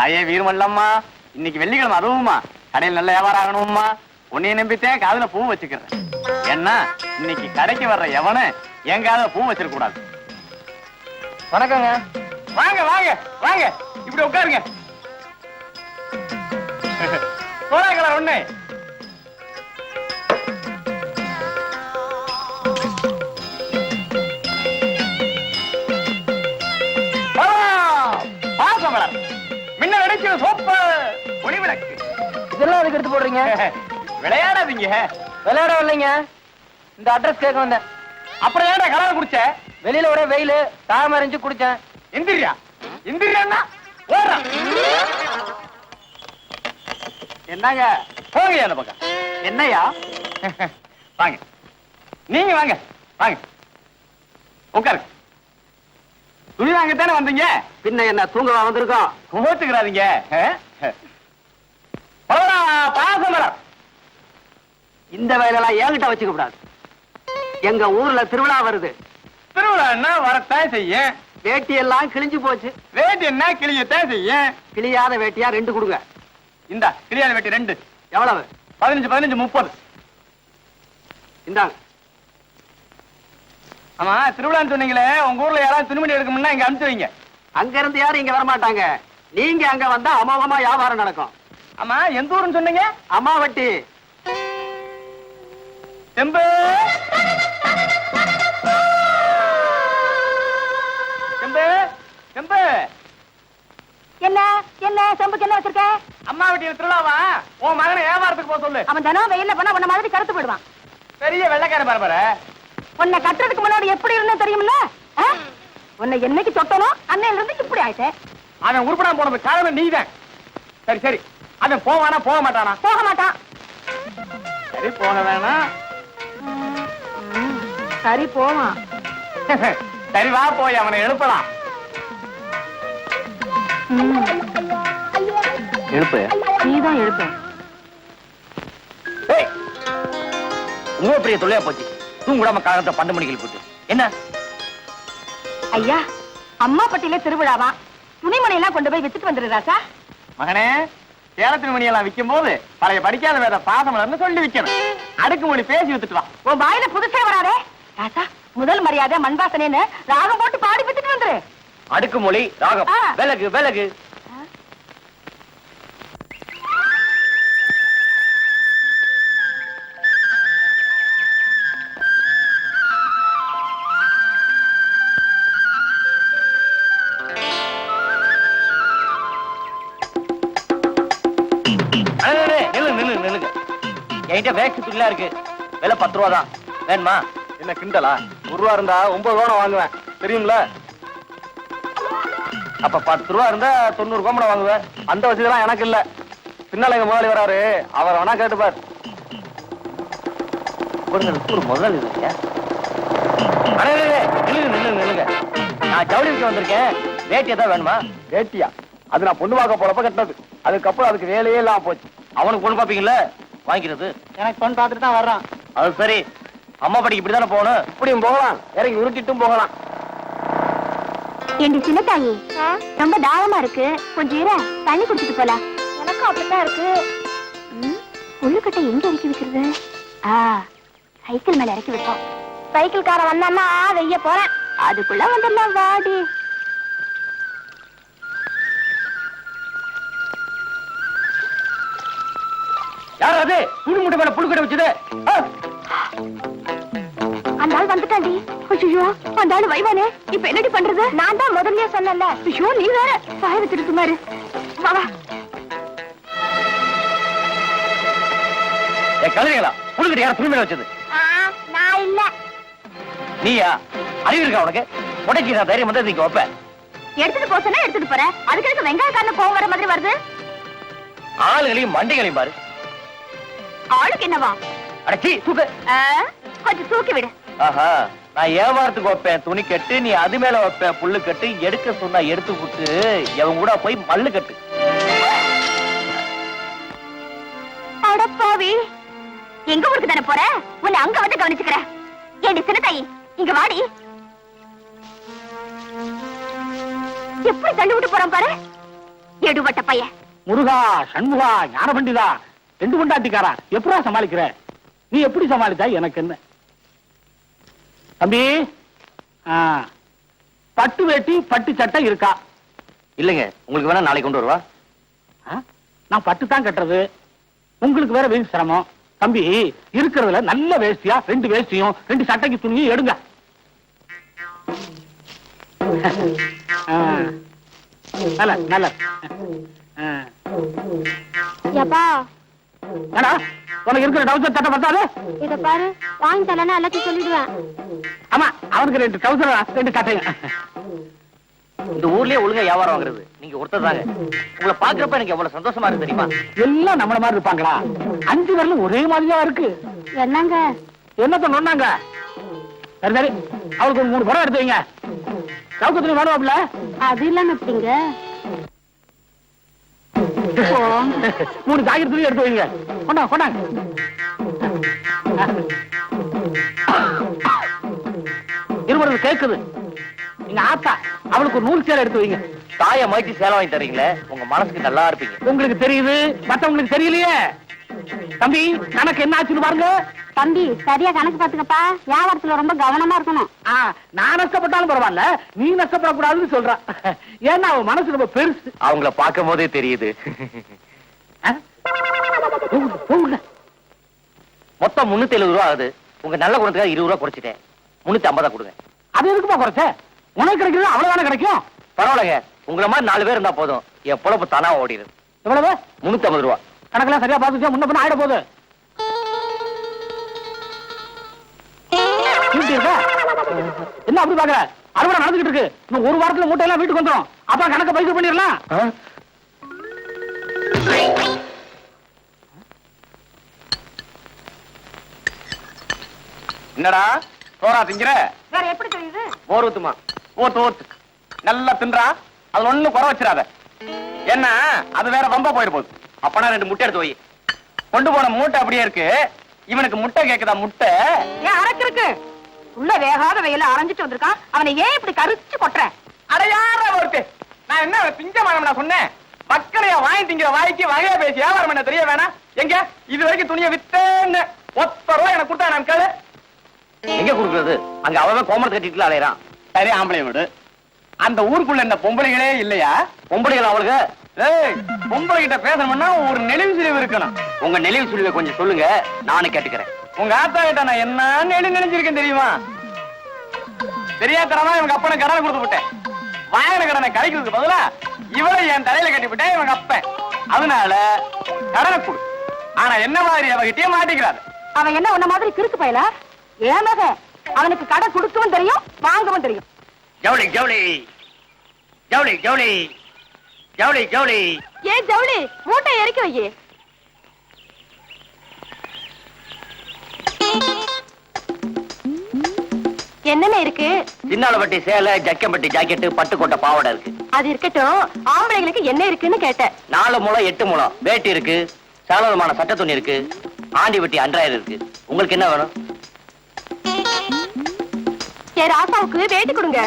தாயே வீரமல்லம்மா. இன்னைக்கு வெள்ளிக்கிழமை அதுவுமா கடையில் நல்ல வியாபாரம் ஆகணும்மா. உன்னைய நம்பித்தேன் காதுல பூ வச்சுக்கிறேன். ஏன்னா இன்னைக்கு கடைக்கு வர்ற எவனு என் காதுல பூ வச்சிருக்க கூடாது. வணக்கங்க. வாங்க வாங்க வாங்க. இப்படி உட்காருங்க. ஒண்ணே ஒண்ணு. இதெல்லாம் அதுக்கு எடுத்து போடுறீங்க? விளையாடாதீங்க. விளையாட வரலைங்க இந்த அட்ரஸ் கேட்க வந்தேன். அப்புறம் ஏன்டா கலர் குடிச்ச? வெளியில ஒரே வெயில் தாம அறிஞ்சு குடிச்சேன். எந்திரியா எந்திரியா ஓடுறா என்னங்க? போங்க அந்த பக்கம். என்னையா வாங்க. நீங்க வாங்க. வாங்க. உட்காருங்க. துணி வாங்கத்தானே வந்தீங்க? பின்ன என்ன தூங்கவா வந்திருக்கோம்? கோச்சுக்கிறாதீங்க பாசமரம் இந்த வேலையெல்லாம் என்கிட்ட வச்சுக்க கூடாது. எங்க ஊர்ல திருவிழா வருது. திருவிழான்னா வரத்தான் செய்யும். வேட்டி எல்லாம் கிழிஞ்சு போச்சு. வேட்டி என்ன? கிளியத்தான் செய்யும். கிழியாத வேட்டியா ரெண்டு கொடுங்க. இந்த கிளியாத வேட்டி ரெண்டு. எவ்வளவு? பதினஞ்சு பதினஞ்சு முப்பது. இந்தாங்க. ஆமா திருவிழான்னு சொன்னீங்களே உங்க ஊர்ல யாராவது துணிமணி எடுக்கணும்னா இங்க அனுப்பிச்சு வைங்க. அங்க இருந்து யாரும் இங்க வர மாட்டாங்க நீங்க அங்க வந்தா அமோகமா வியாபாரம் நடக்கும். ஆமா எந்த ஊருன்னு சொன்னீங்க? அம்மாவட்டி. செம்பு செம்பு செம்பு என்ன? என்ன? செம்புக்கு என்ன வச்சிருக்க? அம்மா வீட்டில் திருவிழாவா? உன் மகனை வியாபாரத்துக்கு போக சொல்லு. அவன் தினம் வெயில்ல பண்ணா உன்ன மாதிரி கருத்து போயிடுவான். பெரிய வெள்ளைக்கார பரம்பர உன்னை கட்டுறதுக்கு முன்னாடி எப்படி இருந்தேன் தெரியுமில்ல? உன்னை என்னைக்கு தொட்டனோ அன்னையில இருந்து இப்படி ஆயிட்டேன். அவன் உருப்படாம போனது காரணம் நீதான். சரி சரி. அவன் போவானா? போக மாட்டானா போக மாட்டான் சரி போக வேணாம். சரி போவான். சரி வா போய் அவனை எழுப்பலாம். எழுப்பு. நீதான் எழுப்ப. இன்னும் பெரிய தொல்லையா போச்சு. தூங்குடாம காலத்தை பன்னெண்டு மணிக்கு போட்டு. என்ன? ஐயா அம்மா பட்டியில திருவிழாவா? துணிமணி எல்லாம் கொண்டு போய் வித்துட்டு வந்துடுறாசா மகனே சேலத்தின் மணியெல்லாம் விற்கும் போது பழைய படிக்காத வேற பாசமலர்னு சொல்லி விற்கணும் அடுக்குமொழி பேசி வித்துட்டு வா. உன் வாயில புதுசே வராதே. ராசா முதல் மரியாதை மண்பாசனைன்னு ராகம் போட்டு பாடி வித்துட்டு வந்துரு. அடுக்குமொழி ராகம். ஆ. விலகு விலகு. என்கிட்ட வேஸ்ட் துணிலாம் இருக்கு. விலை பத்து ரூபா தான். வேணுமா? என்ன கிண்டலா? ஒரு ரூபா இருந்தா ஒன்பது ரூபா வாங்குவேன். தெரியும்ல? அப்ப பத்து ரூபா இருந்தா தொண்ணூறு கோமணம் வாங்குவேன். அந்த வசதிலாம் எனக்கு இல்ல. பின்னால எங்க முதலாளி வராரு. அவர் வேணா கேட்டுப்பார். ஒரு முதலாளி நில்லுங்க நில்லுங்க நில்லுங்க. நான் ஜவுளி விற்க வந்திருக்கேன். வேட்டி ஏதாவது வேணுமா? வேட்டியா? அது நான் பொண்ணு பார்க்க போறப்ப கட்டினது. அதுக்கப்புறம் அதுக்கு வேலையே இல்லாம போச்சு. அவனுக்கு பொண்ணு பாப்பீங்கல்ல வாங்கிக்கிறது. எனக்கு பொண்ணு பார்த்துட்டு தான் வர்றான். அது சரி. அம்மா படிக்கு இப்படிதானே போகணும்? இப்படியும் போகலாம். இறங்கி உருட்டிட்டும் போகலாம். என் சின்ன தாயி ரொம்ப தாகமா இருக்கு. கொஞ்சம் இர தண்ணி குடிச்சிட்டு போலாம். எனக்கும் அப்படித்தான் இருக்கு. புல்லுக்கட்டை எங்க இறக்கி வைக்கிறது? ஆ சைக்கிள் மேல இறக்கி வைப்போம் சைக்கிள் கார வந்தான்னா வெய்ய போறேன். அதுக்குள்ள வந்துடலாம் வாடி. யார் அது? துணி முட்டை மேல புழுக்கடை வச்சது! அந்த ஆள் வந்துட்டாண்டி. ஐயோ அந்த ஆள் வைவானே. இப்ப என்னடி பண்றது? நான் தான் முதல்லயே சொன்னேன்ல. ஐயோ நீ வேற. சாய வச்சிட்டு சுமாரு வா வா. ஏ கழுதைகளா புழுக்கடை யார் துணி மேல வச்சது? நான் இல்ல. நீயா? அறிவு இருக்கா உனக்கு? உடைச்சி நான் தைரியம் வந்து நீங்க வைப்பேன் எடுத்துட்டு போசனா எடுத்துட்டு போறேன் அதுக்கு எனக்கு வெங்காயக்காரன கோவம் வர மாதிரி வருது? ஆளுகளையும் மண்டைகளையும் பாரு. ஆளுக்கு என்னவா? அடச்சி தூக்கு. கொஞ்சம் தூக்கி விடு. ஆஹா நான் வியாபாரத்துக்கு வைப்பேன் துணி கட்டு நீ அது மேல வைப்பேன் புல்லு கட்டு எடுக்க சொன்னா எடுத்து விட்டு எவன் கூட போய் மல்லு கட்டு. அடப்பாவி எங்க ஊருக்கு தானே போற? உன்னை அங்க வந்து கவனிச்சுக்கிறேன் ஏண்டி சின்னத்தாயி இங்க வாடி. எப்படி தள்ளி விட்டு போறான் பாரு? எடுபட்ட பையன். முருகா சண்முகா ஞான பண்டிதா ரெண்டு கொண்டாட்டிக்காரா? எப்படா சமாளிக்கிற? நீ எப்படி சமாளித்தா எனக்கு என்ன தம்பி ஆ, பட்டு வேட்டி பட்டு சட்டை இருக்கா? இல்லைங்க. உங்களுக்கு வேணா நாளைக்கு கொண்டு வருவா? நான் பட்டு தான் கட்டுறது. உங்களுக்கு வேற வேணும் சிரமம். தம்பி இருக்கிறதுல நல்ல வேஷ்டியா ரெண்டு வேஷ்டியும் ரெண்டு சட்டைக்கு துணியும் எடுங்க. ஆ. நல்ல நல்ல. ஏடா உனக்கு இருக்கிற டவுசர் சட்டை பத்தாது? இத பாரு வாங்கி தரலன்னா எல்லாத்தையும் சொல்லிடுவேன். ஆமா அவனுக்கு ரெண்டு டவுசர் ரெண்டு சட்டையும் இந்த ஊர்லயே ஒழுங்கா வியாபாரம் வாங்குறது. நீங்க ஒருத்தர் தாங்க. உங்களை பாக்குறப்ப எனக்கு எவ்வளவு சந்தோஷமா இருக்கு தெரியுமா? எல்லாம் நம்மள மாதிரி இருப்பாங்களா? அஞ்சு பேர்ல ஒரே மாதிரியா இருக்கு. என்னங்க? என்னத்த நொன்னாங்க சரி சரி. அவளுக்கு ஒரு மூணு படம் எடுத்து வைங்க. சவுக்கத்துல வேணுவாப்ல அது இல்லாம எப்படிங்க? மூணு ஜாக்கெட் துணி எடுத்து வைங்க. கொண்டாங்க கொண்டாங்க இருபது கேக்குது. நீங்க ஆத்தா அவளுக்கு ஒரு நூல் சேலை எடுத்து வைங்க. தாய மாட்டி சேலை வாங்கி தரீங்களே? உங்க மனசுக்கு நல்லா இருப்பீங்க. உங்களுக்கு தெரியுது மத்தவங்களுக்கு தெரியலையே. தம்பி கணக்கு என்ன ஆச்சுன்னு பாருங்க. தம்பி சரியா கணக்கு பாத்துக்கப்பா வியாபாரத்துல ரொம்ப கவனமா இருக்கணும். ஆ, நான் நஷ்டப்பட்டாலும் பரவாயில்ல. நீ நஷ்டப்படக்கூடாதுன்னு சொல்றான் ஏன்னா அவன் மனசு ரொம்ப பெருசு. அவங்கள பார்க்கும் போதே தெரியுது. மொத்தம் முன்னூத்தி எழுபது ரூபா ஆகுது. உங்க நல்ல குணத்துக்காக இருபது ரூபா குறைச்சிட்டேன். முன்னூத்தி ஐம்பதா கொடுங்க. அது எதுக்குமா குறைச்ச? உனக்கு கிடைக்கிறது அவ்வளவுதானே கிடைக்கும்? பரவாயில்லைங்க. உங்களை மாதிரி நாலு பேர் இருந்தா போதும். என் பொழப்பு தானா ஓடிடுது எவ்வளவு? முன்னூத்தி ஐம்பது ரூபா. கணக்கெல்லாம் சரியா பார்த்துச்சா முன்ன பின்ன ஆயிட போகுது? என்ன அப்படி பாக்குற அறுவடை நடந்துகிட்டு இருக்கு. இன்னும் ஒரு வாரத்துல மூட்டை எல்லாம் வீட்டுக்கு வந்துரும். அப்புறம் கணக்க பைசல் பண்ணிடலாம். என்னடா? சோறா திங்கிற? வேற எப்படி தெரியுது? மோர் ஊத்துமா? ஊத்து ஊத்து நல்லா தின்றா? அதுல ஒண்ணு குறை வச்சிடாத. என்ன? அது வேற வம்ப போயிரு போகுது. அப்பனா ரெண்டு முட்டை எடுத்து வை. கொண்டு போன மூட்டை அப்படியே இருக்கு. இவனுக்கு முட்டை கேக்குதா முட்டை? ஏன் அரைக்கிருக்கு. உள்ள வேகாத வெயில அரைஞ்சிட்டு வந்திருக்கான். அவனை ஏன் இப்படி கரிச்சு கொட்டுற? அட யாரா நான் என்ன திங்க வேணாம் சொன்னேன்? மக்களைய வாங்கி திங்கிற வாய்க்கு வகையா பேசி வியாபாரம் பண்ண தெரிய வேணாம். எங்க? இது வரைக்கும் துணியை வித்தேன்னு. ஒத்த ரூபாய் எனக்கு கொடுத்தா நான் கேளு. எங்க கொடுக்குறது? அங்க அவன் கோமரத்தை கட்டிட்டு அலையறான். சரி ஆம்பளை வீடு. அந்த ஊருக்குள்ள இந்த பொம்பளைகளே இல்லையா? பொம்பளைகள் அவளுக்கு ஏய் பொம்பளை கிட்ட பேசணும்னா ஒரு நெளிவு சுழிவு இருக்கணும். உங்க நெளிவு சுழிவை கொஞ்சம் சொல்லுங்க நானும் கேட்டுக்கிறேன். உங்க ஆத்தா கிட்ட நான் என்ன நெளி நெளிஞ்சிருக்கேன் தெரியுமா? தெரியாதனமா இவங்க அப்பனை கடனை கொடுத்து விட்டேன். வாங்கின கடனை கழிக்கிறதுக்கு பதிலா இவளை என் தலையில கட்டி விட்டேன் இவங்க அப்பன். அதனால கடனை கொடு. ஆனா என்ன மாதிரி அவகிட்டயே மாட்டிக்கிறாரு. அவன் என்ன உன்ன மாதிரி கிறுக்கு பயல? ஏன் மகன்? அவனுக்கு கடை கொடுக்கவும் தெரியும் வாங்கவும் தெரியும். ஜவுளி ஜவுளி. ஜவுளி ஜவுளி. ஜவுளி ஜவுளி. ஏன் ஜவுளி மூட்டை இறக்கி வையே. என்னென்ன இருக்கு? சின்னாலப்பட்டி சேலை ஜக்கம்பட்டி ஜாக்கெட்டு பட்டுக்கோட்டை பாவாடை இருக்கு. அது இருக்கட்டும் ஆம்பளைங்களுக்கு என்ன இருக்குன்னு கேட்டேன் நாலு முளம் எட்டு முளம். வேட்டி இருக்கு சாலதமான சட்ட துணி இருக்கு ஆண்டி வெட்டி அன்றாயிரம் இருக்கு. உங்களுக்கு என்ன வேணும்? என் ராசாவுக்கு வேட்டி கொடுங்க.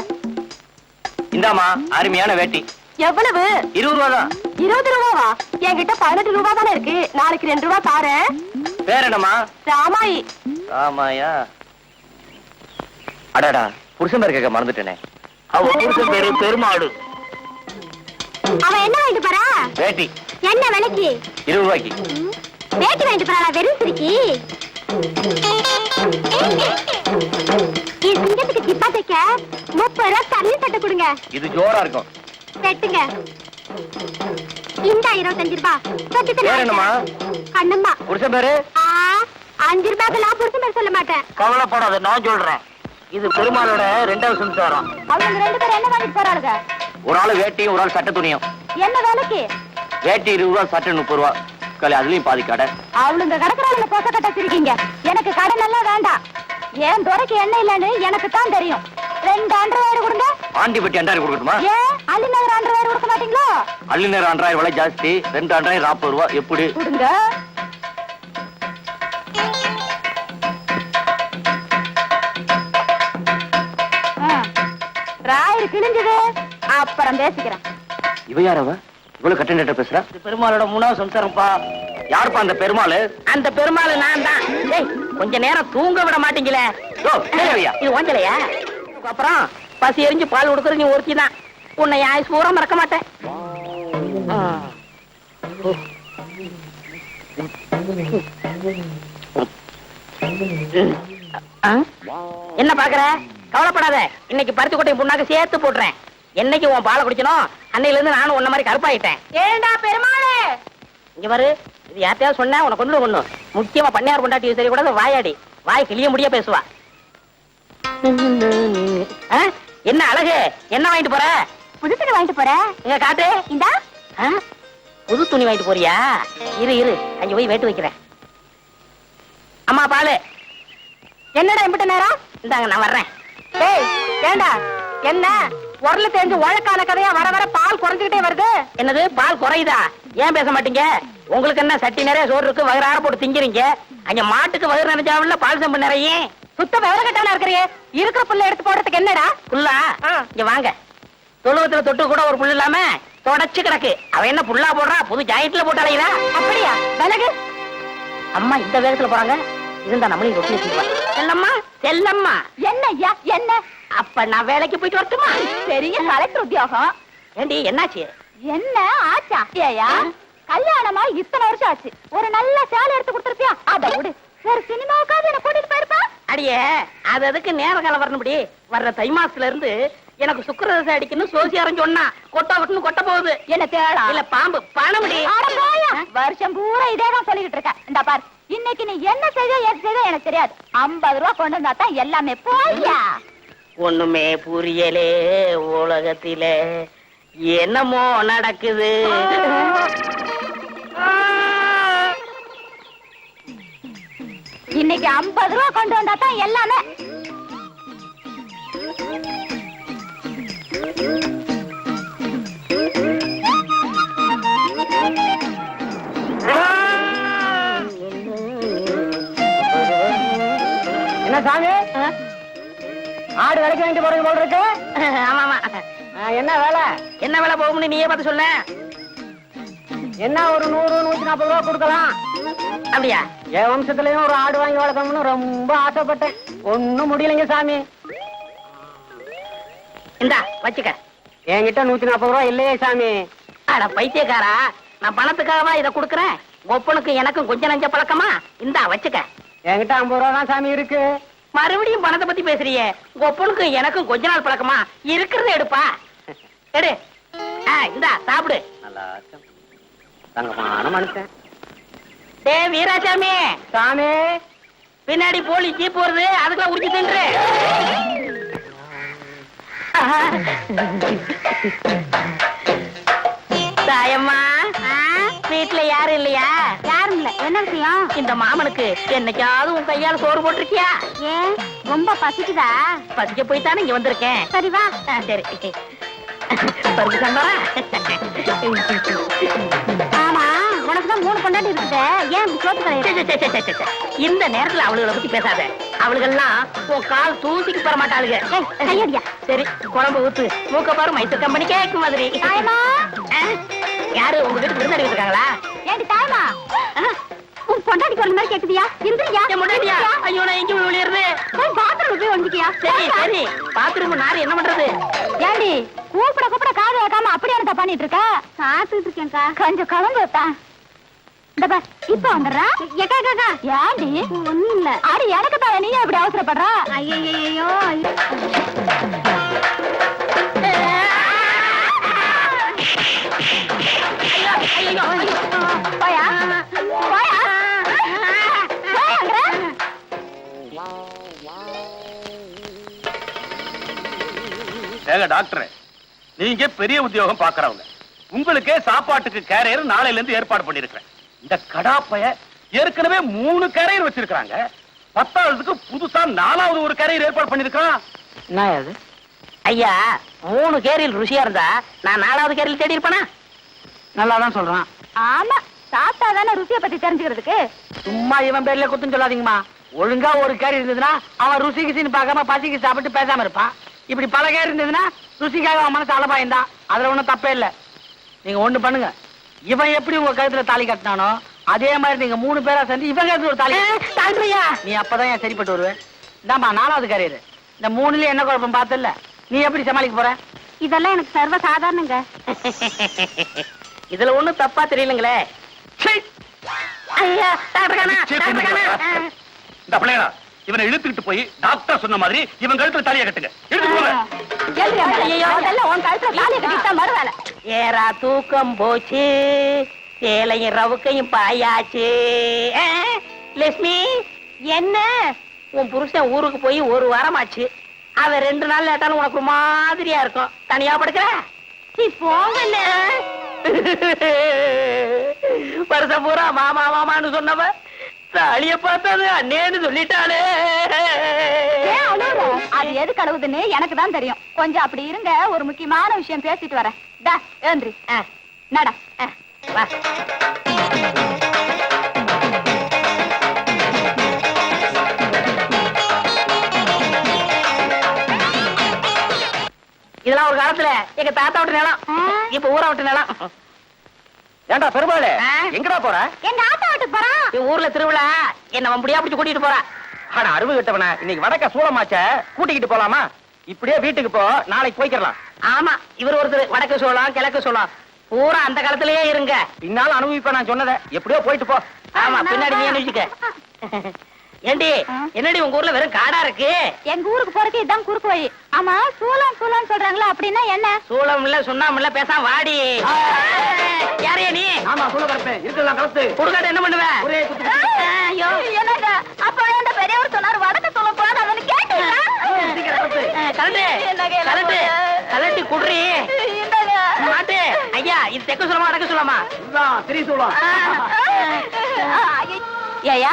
இந்தாமா அருமையான வேட்டி. எவ்வளவு? இருபது ரூபா தான் இருபது ரூபாவா என்கிட்ட பதினெட்டு ரூபா தானே இருக்கு. நாளைக்கு ரெண்டு ரூபா தாரேன். பேர் என்னம்மா? ராமாயி. ஆமாயா அடடா புருஷன் பேர் கேட்க மறந்துட்டேனே. அவ புருஷன் பேரு பெருமாடு. அவன் என்ன வாங்கிட்டு போறா? வேட்டி. என்ன விலைக்கு? இருபது ரூபாய்க்கு வேட்டி வாங்கிட்டு போறா வெறும் சிரிக்கி. சிங்கத்துக்கு ஜிப்பா தைக்க முப்பது ரூபா தண்ணி சட்டை கொடுங்க. இது ஜோரா இருக்கும். வெட்டுங்க. இந்த இருபத்தஞ்சு ரூபா. சொத்துக்கு பேர் என்னம்மா? கண்ணம்மா. புருஷன் பேரு? அஞ்சு ரூபாய்க்கு நான் புருஷன் பேர் சொல்ல மாட்டேன். கவலைப்படாத நான் சொல்றேன். இது பெருமாளோட ரெண்டாவது சம்சாரம். அவங்க ரெண்டு பேரும் என்ன வாங்கிட்டு போறாளுங்க? ஒரு ஆள் வேட்டியும் ஒரு ஆள் சட்ட துணியும். என்ன வேலைக்கு? வேட்டி இருபது ரூபா சட்டை முப்பது ரூபா. கலை அதுலயும் பாதி கடை. அவளுங்க கடற்கரையில போச கட்ட வச்சிருக்கீங்க. எனக்கு கடன் எல்லாம் வேண்டாம். ஏன் துறைக்கு என்ன இல்லைன்னு எனக்கு தான் தெரியும். ரெண்டு அண்டர்வேர் கொடுங்க. ஆண்டி வெட்டி அண்டாயிரம் கொடுக்கட்டுமா? ஏன் அலிநகர் அண்டர்வேர் கொடுக்க மாட்டீங்களோ? அள்ளி நேரம் அண்டாயிரம் விலை ஜாஸ்தி ரெண்டு அண்டாயிரம் நாற்பது ரூபா. எப்படி? கொடுங்க. ஆ, ராயர் கிழிஞ்சது. அப்புறம் பேசிக்கிறேன். இவ யார் அவ? இவ்வளவு கட்டின பேசுற? பெருமாளோட மூணாவது சம்சாரம்ப்பா. யாருப்பா அந்த பெருமாள்? அந்த பெருமாள் நான் தான் கொஞ்ச நேரம் தூங்க விட மாட்டீங்களே? இது ஓஞ்சலையா? அப்புறம்? பசி எரிஞ்சு பால் கொடுக்குற நீ ஒருத்தி தான். உன்னை ஆயுஸ் பூரா மறக்க மாட்டேன்? என்ன பாக்குற? கவலைப்படாத. இன்னைக்கு பருத்தி கொட்டையும் புண்ணாக்கு சேர்த்து போடுறேன் என்னைக்கு உன் பாலை குடிச்சனோ அன்னையில இருந்து நானும் உன்ன மாதிரி கருப்பாயிட்டேன். ஏண்டா பெருமாளே? இங்க பாரு. இது யார்ட்டையாவது சொன்னா உனக்கு கொண்டு கொண்டு முக்கியமா பண்ணையார் கொண்டாட்டி தெரிய கூட வாயாடி. வாய் கிளிய முடிய பேசுவா. ஆ? என்ன அழகு? என்ன வாங்கிட்டு போற? புது துணி வாங்கிட்டு போறேன் இங்க காட்டு. இந்தா? புது துணி வாங்கிட்டு போறியா? இரு இரு. அங்க போய் வேட்டு வைக்கிறேன். அம்மா பாலு. என்னடா இம்பிட்ட நேரம்? இந்தாங்க நான் வர்றேன். ஏய் ஏண்டா? என்ன? உரல தெரிஞ்சு உழக்கான கதையா வர வர பால் குறைஞ்சுக்கிட்டே வருது? என்னது? பால் குறையுதா? ஏன் பேச மாட்டீங்க? உங்களுக்கு என்ன சட்டி நிறைய சோறு இருக்கு வயிறார போட்டு திங்கிறீங்க? அங்க மாட்டுக்கு வயிறு நிறைஞ்சாவில்ல பால் சம்பு நிறைய சுத்த விவரம் கட்டான இருக்கிறியே? இருக்கிற புள்ள எடுத்து போடுறதுக்கு என்னடா? புல்லா. இங்க வாங்க. தொழுவத்துல தொட்டு கூட ஒரு புல் இல்லாம தொடச்சு கிடக்கு. அவ என்ன புல்லா போடுறா? புது ஜாயிண்ட்ல போட்டு அலைகிறா அப்படியா? விலகு. அம்மா இந்த வேகத்துல போறாங்க. இருந்தா நம்மளையும் ரொட்டி வச்சுக்குவா செல்லம்மா செல்லம்மா. என்ன ஐயா என்ன? அப்ப நான் வேலைக்கு போயிட்டு வரட்டுமா? பெரிய கலெக்டர் உத்தியோகம். ஏண்டி என்னாச்சு? என்ன? ஆச்சா? ஏயா கல்யாணமா இத்தனை வருஷம் ஆச்சு. ஒரு நல்ல சேலை எடுத்து கொடுத்துருப்பியா? அத விடு. ஒரு சினிமாவுக்காவது என்ன கூட்டிட்டு போயிருப்பா? அடியே அது அதுக்கு நேர காலம் வரணும்படி? வர்ற தை மாசத்துல இருந்து எனக்கு சுக்கரதசை அடிக்கணும் சோசியாரம் சொன்னா கொட்டா கொட்டுன்னு கொட்ட போகுது. என்ன தேடா? இல்ல பாம்பு பணமுடி. வருஷம் பூரா இதேதான் சொல்லிக்கிட்டு இருக்க. இந்த பார் இன்னைக்கு நீ என்ன செய்த ஏது செய்த எனக்கு தெரியாது. ஐம்பது ரூபா கொண்டு வந்தா தான் எல்லாமே போயா. ஒண்ணுமே புரியலே உலகத்திலே. என்னமோ நடக்குது. இன்னைக்கு ஐம்பது ரூபா கொண்டு வந்தா தான் எல்லாமே. என்ன சாமி? ஆடு விலைக்கு வாங்கிட்டு போறது போல இருக்கு. ஆமா ஆமா என்ன வேலை? என்ன வேலை போகும்னு நீயே பார்த்து சொல்ல. என்ன ஒரு நூறு நூத்தி நாற்பது ரூபா கொடுக்கலாம்? அப்படியா? என் வம்சத்துலயும் ஒரு ஆடு வாங்கி வளர்க்கணும்னு ரொம்ப ஆசைப்பட்டேன். ஒண்ணும் முடியலைங்க சாமி. இந்தா வச்சுக்க. என்கிட்ட நூத்தி நாற்பது ரூபா இல்லையே சாமி. அட பைத்தியக்காரா நான் பணத்துக்காகவா இத குடுக்கறேன்? ஒப்பனுக்கு எனக்கும் கொஞ்சம் நஞ்ச பழக்கமா? இந்தா வச்சுக்க. என்கிட்ட ஐம்பது ரூபா தான் சாமி இருக்கு. மறுபடியும் பணத்தை பத்தி பேசுறியே. ஒப்பனுக்கு எனக்கும் கொஞ்ச நாள் பழக்கமா? இருக்கிறத எடுப்பா. எடு. இந்தா சாப்பிடு. நல்லா தங்கமான மனுஷன். டே வீராசாமி. சாமி. பின்னாடி போலி ஜீப் வருது அதுக்குள்ள உரிச்சு தின்று. தாயம்மா வீட்டுல யாரும் இல்லையா? யாரும் இல்ல. என்ன விஷயம்? இந்த மாமனுக்கு என்னைக்காவது உன் கையால சோறு போட்டிருக்கியா? ஏன் ரொம்ப பசிக்குதா? பசிக்க போய் தானே இங்க வந்திருக்கேன். சரி வா. சரி. பருப்பு சாம்பாரா? ஆமா உனக்கு தான் மூணு கொண்டாடி இருக்குது. ஏன் இப்படி சோத்து. இந்த நேரத்துல அவளுகளை பத்தி பேசாத. அவளுகெல்லாம் உன் கால் தூசிக்கு பெற மாட்டாளுங்க கையடியா. சரி குழம்பு ஊத்து. மூக்க பாரு மைசூர் கம்பெனி கேக்கு மாதிரி? யாரு உங்க வீட்டுக்கு விருந்தாடி இருக்காங்களா ஏண்டி தாயமா உன் பொண்டாடி குரல் மாதிரி கேக்குதியா? இருந்துறியா என் முன்னாடியா ஐயோ நான் எங்க விளையாடுறது பாத்ரூம் போய் ஒழிக்கியா சரி சரி. பாத்ரூம் நாரு என்ன பண்றது? ஏண்டி கூப்பிட கூப்பிட காது வைக்காம அப்படியே என்னடா பண்ணிட்டு இருக்க? சாப்பிட்டுட்டு இருக்கேன்க்கா. கொஞ்சம் கலந்து பார் இப்ப வந்துடுறா? எக்கா காக்கா ஏண்டி? ஒண்ணும் இல்ல அடி எனக்கு நீ அவசரப்படுறா? ஐயோ ஏங்க டாக்டர் நீங்க பெரிய உத்தியோகம் பாக்குறவங்க உங்களுக்கே சாப்பாட்டுக்கு கேரியர் நாளையில இருந்து ஏற்பாடு பண்ணிருக்கிறேன் இந்த கடாப்பைய ஏற்கனவே மூணு கேரியர் வச்சிருக்காங்க பத்தாவதுக்கு புதுசா நாலாவது ஒரு கேரியர் ஏற்பாடு பண்ணிருக்கான் என்ன அது ஐயா மூணு கேரியில் ருசியா இருந்தா நான் நாலாவது கேரியில் தேடி இருப்பேனா? நல்லா தான் சொல்றான். ஆமா சாப்பிட்டா தானே ருசியை பத்தி தெரிஞ்சுக்கிறதுக்கு. சும்மா இவன் பேர்ல குத்தம் சொல்லாதீங்கம்மா. ஒழுங்கா ஒரு கேரி இருந்ததுன்னா அவன் ருசி கிசின்னு பார்க்காம பசிக்கு சாப்பிட்டு பேசாம இருப்பான். இப்படி பல கேரி இருந்ததுன்னா ருசிக்காக அவன் மனசு அலபாயந்தான் அதுல ஒண்ணும் தப்பே இல்ல. நீங்க ஒண்ணு பண்ணுங்க. இவன் எப்படி உங்க கழுத்துல தாலி கட்டினானோ அதே மாதிரி நீங்க மூணு பேரா சேர்ந்து இவன் கழுத்துல ஒரு தாலி தாழ்றியா நீ அப்பதான் என் சரிப்பட்டு வருவேன். இந்தாம்மா நாலாவது கரியர். இந்த மூணுல என்ன குழப்பம் பார்த்தல நீ எப்படி சமாளிக்க போற? இதெல்லாம் எனக்கு சர்வ சாதாரணங்க இதுல ஒண்ணும் தப்பா தெரியலங்களே. ஐயா டாக்டர் இந்த பிள்ளையா இவனை இழுத்துக்கிட்டு போய் டாக்டர் சொன்ன மாதிரி இவன் கழுத்துல தலையை கட்டுங்க. ஏரா தூக்கம் போச்சு. சேலையும் ரவுக்கையும் பாயாச்சு. லட்சுமி என்ன? உன் புருஷன் ஊருக்கு போய் ஒரு வாரமாச்சு. அவன் ரெண்டு நாள் லேட்டாலும் உனக்கு ஒரு மாதிரியா இருக்கும். தனியா படுக்கிற? நீ போங்கண்ணே. வருஷம் பூரா மாமா மாமான்னு சொன்னவ. தாலிய பார்த்தது அண்ணேன்னு சொல்லிட்டாளே? அது எது கழுவுதுன்னு எனக்கு தான் தெரியும். கொஞ்சம் அப்படி இருங்க ஒரு முக்கியமான விஷயம் பேசிட்டு வரேன். டா ஏந்திரி. ஆ, நடா. ஆ, வா. இதெல்லாம் ஒரு காலத்துல எங்க தாத்தா விட்டு நிலம். இப்ப ஊரா விட்டு நிலம். ஏண்டா பெருமாளே? எங்கடா போற? எங்க ஆத்தா வீட்டுக்கு போறான் ஊர்ல திருவிழா. என்ன வம்படியா பிடிச்சு கூட்டிட்டு போறா. ஆனா அருவு கிட்டவன இன்னைக்கு வடக்க சூளமாச்ச. கூட்டிக்கிட்டு போலாமா? இப்படியே வீட்டுக்கு போ நாளைக்கு போய்க்கிறலாம். ஆமா இவர் ஒருத்தர் வடக்கு சோளம் கிழக்கு சோளம். பூரா அந்த காலத்திலேயே இருங்க. பின்னால அனுபவிப்ப நான் சொன்னதை. எப்படியோ போயிட்டு போ. ஆமா பின்னாடி நீ அனுப்பிச்சுக்க ஏண்டி? என்னடி உங்க ஊர்ல வெறும் காடா இருக்கு? எங்க ஊருக்கு போறதுக்கு இதான் குறுக்கு வழி. ஆமா சூளம் சூளம் சொல்றாங்களா அப்படின்னா என்ன? சூளம் இல்ல சுண்ணாம இல்ல பேசாம வாடி. யாரையா நீ? ஆமா சூழ கலப்பு இருக்கலாம் கலப்பு குடுக்காட்ட என்ன பண்ணுவ? ஒரே ஐயோ. என்னங்க அப்ப அந்த பெரியவர் சொன்னாரு வடக்க சொல்ல போறான்னு அவனு கேட்டீங்களா கலட்டு கலட்டு? கலட்டி குடுறி. மாட்டு. ஐயா இது தெக்க சொல்லமா அடக்க சொல்லமா திரிசூலம் ஏயா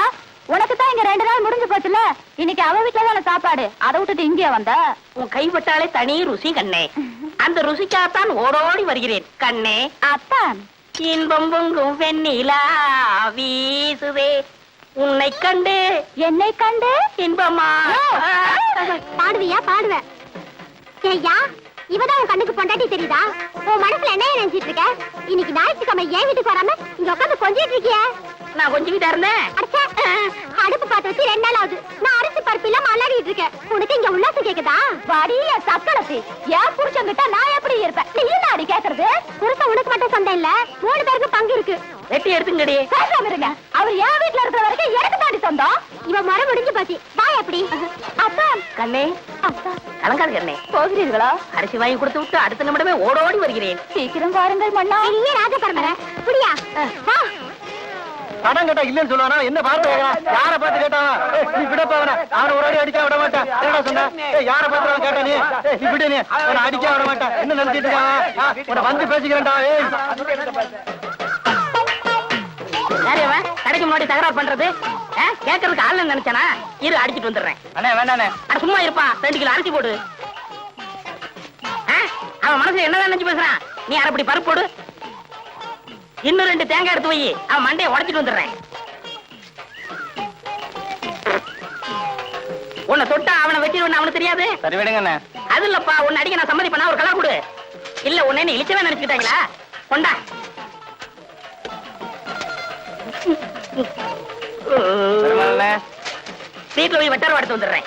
உனக்கு தான் இங்க ரெண்டு நாள் முடிஞ்சு போச்சுல இன்னைக்கு அவ வீட்டுல தானே சாப்பாடு? அதை விட்டுட்டு இங்கே வந்த? உன் கைப்பட்டாலே தனி ருசி கண்ணே. அந்த ருசிக்காகத்தான் ஓடோடி வருகிறேன். கண்ணே. அத்தான். இன்பம் பொங்கும் வெண்ணிலா வீசுதே. உன்னை கண்டு. என்னை கண்டு? இன்பமா? பாடுவியா பாடுவேன் ஏய்யா இவதான் உன் கண்ணுக்கு பொண்டாட்டி தெரியுதா? உன் மனசுல என்ன நினைச்சிட்டு இருக்க? இன்னைக்கு ஞாயிற்றுக்கிழமை ஏன் வீட்டுக்கு வராம இங்க உட்காந்து கொஞ்சிட்டு இருக்கிய? நான் கொஞ்சம் வீட்டா இருந்தேன். அடுப்பு பார்த்து வச்சு ரெண்டு நாள் ஆகுது. நான் அரிசி பருப்பு இல்லாம அல்லாடிட்டு இருக்கேன். உனக்கு இங்க உல்லாசம் கேக்குதா? வடிய சக்கலத்தி ஏன் புருஷன் கிட்ட நான் எப்படி இருப்பேன்? நீ என்ன அடி கேக்குறது? புருஷன் உனக்கு மட்டும் சொந்தம் இல்ல. மூணு பேருக்கு பங்கு இருக்கு. வெட்டி எடுத்துங்கடி. பேசாம இருங்க. அவர் என் வீட்டுல இருக்கிற வரைக்கும் எனக்கு தாண்டி சொந்தம். இவன் மரம் முடிஞ்சு போச்சு. வா எப்படி அப்பா. கண்ணே. அப்பா. கலங்காது கண்ணே. போகிறீர்களா? அரிசி வாங்கி கொடுத்து விட்டு அடுத்த நிமிடமே ஓடோடி வருகிறேன். சீக்கிரம் வாருங்கள் மன்னா. இல்லையே ராஜபரமர. புடியா. வா. படம் கேட்டா இல்லன்னு சொல்லுவானா? என்ன பார்த்து யார பார்த்து கேட்டான் ஏய், நீ விடப்பா அவனை ஒரு அடி அடிக்க விட மாட்டான். என்னடா சொன்ன? யார பார்த்து கேட்டா நீ? நீ விடு நீ. அவனை அடிக்க விட மாட்டான். என்ன நினைச்சிட்டு இருக்கான்? வந்து பேசிக்கிறேன்டா ஏய். யாரு அவன்? கடைக்கு முன்னாடி தகராறு பண்றது? கேட்கறதுக்கு ஆள் நினைச்சானா? இரு அடிச்சிட்டு வந்துடுறேன். அண்ணே வேண்டாண்ணே சும்மா இருப்பான் ரெண்டு கிலோ அரிசி போடு. அவன் மனசுல என்னதான் நினைச்சு பேசுறான்? நீ அரைப்படி பருப்பு போடு? இன்னும் ரெண்டு தேங்காய் எடுத்து வை. அவன் மண்டையை உடைச்சிட்டு வந்துடுறேன். உன்னை தொட்டா அவனை வச்சிருவன் அவனுக்கு தெரியாது? சரி விடுங்கண்ணே. அது இல்லப்பா உன்னை அடிக்க நான் சம்மதி பண்ணா ஒரு கலர் கொடு. இல்ல உன்னை இழிச்சவே நினைச்சுக்கிட்டாங்களா? கொண்டா. வீட்டுல போய் வெட்டாரம் எடுத்து வந்துடுறேன்.